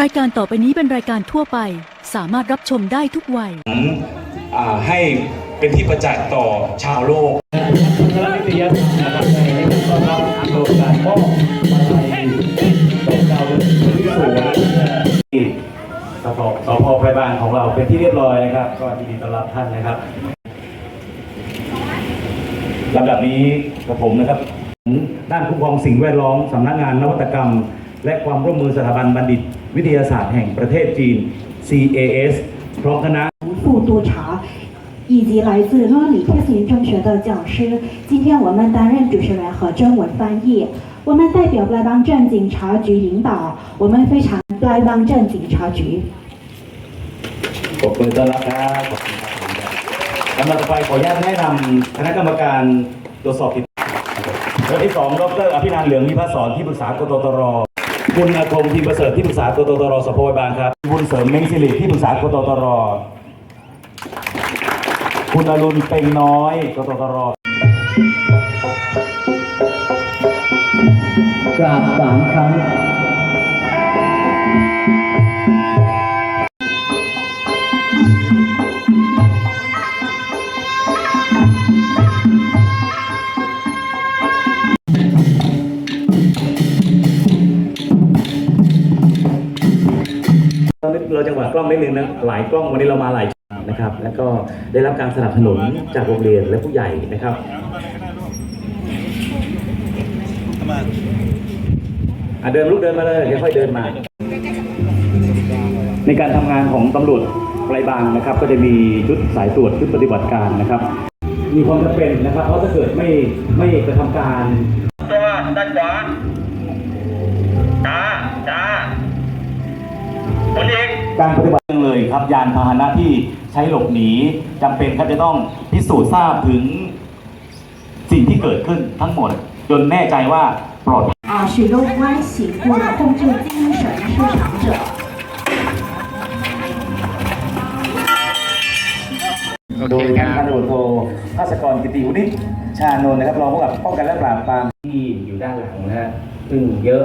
รายการต่อไปนี้เป็นรายการทั่วไป สามารถรับชมได้ทุกวัยอ่าให้เป็นที่ประจักษ์ต่อชาวโลกคุณธนนิตยธรรมนะครับในต้อนรับโครงการมอบมาลัยตกดาวดึงที่สวยที่สพสพไพรบางของเราเป็นที่เรียบร้อยนะครับ ก็ยินดีต้อนรับท่านนะครับลำดับนี้กับผมนะครับ ด้านคุ้มครองสิ่งแวดล้อมสำนักงานนวัตกรรม และความร่วมมือสถาบันบัณฑิต วิทยาศาสตร์แห่งประเทศจีน CAS พร้อมคณะผู้督查以及来自拉里克林中学的讲师。今天我们担任主持人和中文翻译。我们代表布莱邦镇警察局领导，我们非常布莱邦镇警察局。ขอบคุณต้อนรับครับลำดับต่ไปขออนุญาตแนะนำคณะกรรมการตรวจสอบผิดที่สองดรอภินันเหลืองวิภัสสรที่ปรึษากตตร คุณอาคมทีมประเสริฐที่ปรึกษากตตรสพบางครับบุญเสริมเม้งสิริที่ปรึกษากตตร คุณอรุณเป็งน้อยกตตรกราบสามครั้ง เราจังหวะกล้องนิดนึงนะหลายกล้องวันนี้เรามาหลายนะครับ แล้วก็ได้รับการสนับสนุนจากโรงเรียนและผู้ใหญ่นะครับอะเดินลุกเดินมาเลยค่อยๆเดินมา ในการทำงานของตำรวจไกลบางนะครับ ก็จะมีชุดสายตรวจชุดปฏิบัติการนะครับ มีความจำเป็นนะครับ เพราะถ้าเกิดไม่ไม่กระทำการตัวด้านขวา ก การปฏิบัติเลยครับยานพาหนะที่ใช้หลบหนีจำเป็นครับจะต้องพิสูจน์ทราบถึงสิ่งที่เกิดขึ้นทั้งหมด จนแน่ใจว่าปลอดภัย 啊，使用关系或控制精神失常者。 โดยท่านพันตำรวจโทภาสกรกิติวุฒิชานนท์นะครับรองผู้กำกับป้องกันและปราบปราม ที่อยู่ด้านหลังนะฮะ ซึ่งเยอะ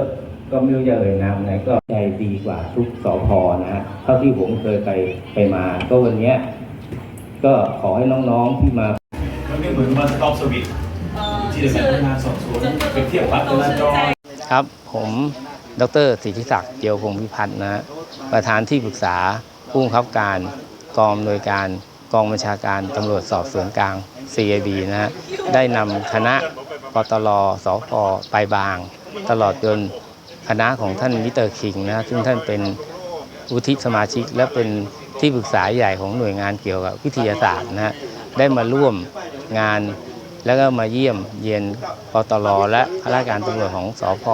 ก็ไม่รู้จะเอ่ยนามไหนก็ใจดีกว่าทุกสอพอนะฮะเท่าที่ผมเคยไปไปมา ก็วันเนี้ยก็ขอให้น้องๆที่มา มันไม่เหมือนวันสต็อปสวิตที่จะเป็นพนักงานสอบสวนเปรียบเทียบวัดจราจร ครับ ผมดรสิทธิศักดิ์เจียวพงศ์พิพัฒน์นะฮะประธานที่ปรึกษาผู้บังคับการกองอำนวยการกองบัญชาการตำรวจสอบสวนกลาง CID นะฮะได้นำคณะปตลสพไปบาง ตลอดจน คณะของท่านมิเตอร์คิงนะซึ่งท่านเป็นวุฒิสมาชิก และเป็นที่ปรึกษาใหญ่ของหน่วยงานเกี่ยวกับวิทยาศาสตร์นะฮะได้มาร่วมงานแล้วก็มาเยี่ยมเยียนปตลและข้าราชการตำรวจของสพ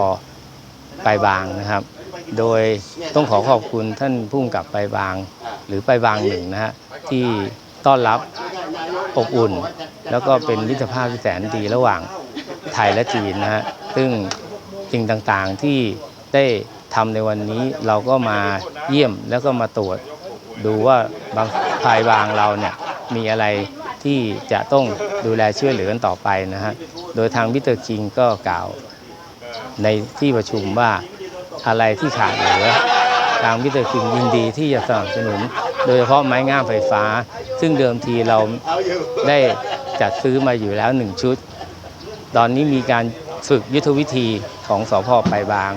ไปบางนะครับ โดยต้องขอขอบคุณท่านผู้กำกับไปบาง หรือไปบางหนึ่งนะฮะที่ต้อนรับอบอุ่น แล้วก็เป็นมิตรภาพที่แสนดีระหว่างไทยและจีนนะฮะซึ่ง สิ่งต่างๆที่ได้ทำในวันนี้เราก็มาเยี่ยมแล้วก็มาตรวจดูว่าบางภายบางเราเนี่ยมีอะไรที่จะต้องดูแลช่วยเหลือกันต่อไปนะฮะ โดยทางมิเตอร์คิงก็กล่าวในที่ประชุมว่าอะไรที่ขาดเหลือ ทางมิเตอร์คิงยินดีที่จะสนับสนุน โดยเฉพาะไม้งามไฟฟ้า ซึ่งเดิมทีเราได้จัดซื้อมาอยู่แล้วหนึ่งชุด ตอนนี้มีการ ฝึกยุทธวิธีของสพไปบาง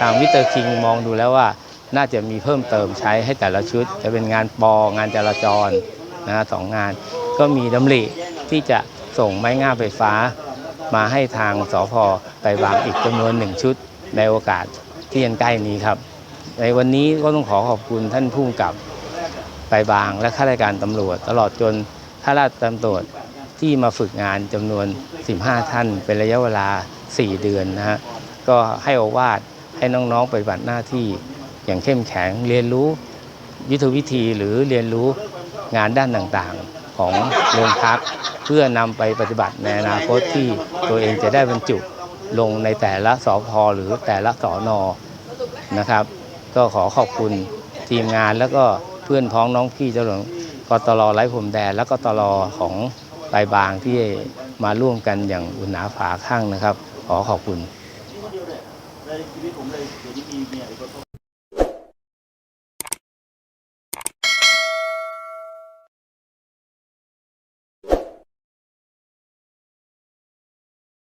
ทางมิเตอร์คิงมองดูแล้วว่าน่าจะมีเพิ่มเติมใช้ให้แต่ละชุด จะเป็นงานปองานจราจรนะฮะสองงาน ก็มีดำริที่จะส่งไม้งามไฟฟ้า มาให้ทางสพไปวางอีกจำนวนหนึ่งชุด ในโอกาสที่ยังใกล้นี้ครับ ในวันนี้ก็ต้องขอขอบคุณท่านผู้กำกับไปบางและข้าราชการตำรวจ ตลอดจนข้าราชการตำรวจที่มาฝึกงานจำนวน 15 ท่าน เป็นระยะเวลา4 เดือนนะฮะก็ให้อวาทให้น้องๆปฏิบัติหน้าที่อย่างเข้มแข็งเรียนรู้ยุทธวิธีหรือเรียนรู้งานด้านต่างๆของโรงพัก เพื่อนำไปปฏิบัติในอนาคตที่ตัวเองจะได้บรรจุลงในแต่ละสอพอหรือแต่ละสอนอนะครับ ก็ขอขอบคุณทีมงานแล้วก็เพื่อนพ้องน้องพี่เจ้าหลวงกตลไร้ผมแดนและกตลของปบางที่มาร่วมกันอย่างอุ่นหนาฝาข้างนะครับ ขอขอบคุณ